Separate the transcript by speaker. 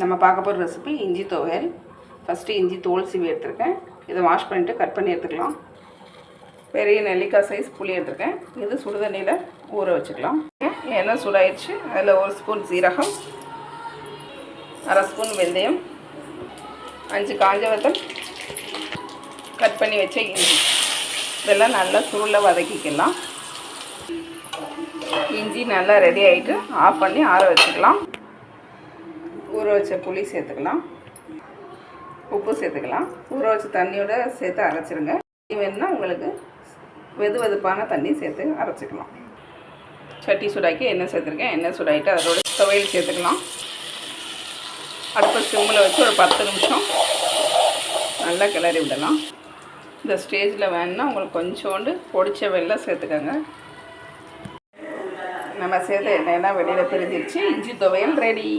Speaker 1: நம்ம பார்க்க போகிற ரெசிபி இஞ்சி துவையல். ஃபஸ்ட்டு இஞ்சி தோல் சீவி எடுத்திருக்கேன். இதை வாஷ் பண்ணிவிட்டு கட் பண்ணி எடுத்துக்கலாம். பெரிய நெல்லிக்காய் சைஸ் புளி எடுத்துருக்கேன். இது சுடுதண்ணியில் ஊற வச்சுக்கலாம். எண்ணெய் சூடாயிடுச்சு. அதில் ஒரு ஸ்பூன் சீரகம் அரை ஸ்பூன் வெந்தயம் அஞ்சு காஞ்ச வத்தல். கட் பண்ணி வச்ச இஞ்சி. இதெல்லாம் நல்லா சுருளை வதக்கிக்கலாம். இஞ்சி நல்லா ரெடி ஆகிட்டு ஆஃப் பண்ணி ஆற வச்சுக்கலாம். ஊற வச்ச புளி சேர்த்துக்கலாம். உப்பு சேர்த்துக்கலாம். ஊற வச்ச தண்ணியோட சேர்த்து அரைச்சிருங்க. வேணும்னா உங்களுக்கு வெது வெதுப்பான தண்ணி சேர்த்து அரைச்சிக்கலாம். சட்டி சுடாக்கி எண்ணெய் சேர்த்துருக்கேன். எண்ணெய் சூடாகிட்டு அதோட துவையல் சேர்த்துக்கலாம். அடுப்பு சிம்மில் வச்சு ஒரு பத்து நிமிஷம் நல்லா கிளறி விடலாம். இந்த ஸ்டேஜில் வேணுன்னா உங்களுக்கு கொஞ்சோண்டு பொடிச்ச வெள்ளம் சேர்த்துக்கோங்க. நம்ம சேர்த்து எண்ணெயெல்லாம் வெளியில் பிரிஞ்சிருச்சு. இஞ்சி துவையல் ரெடி.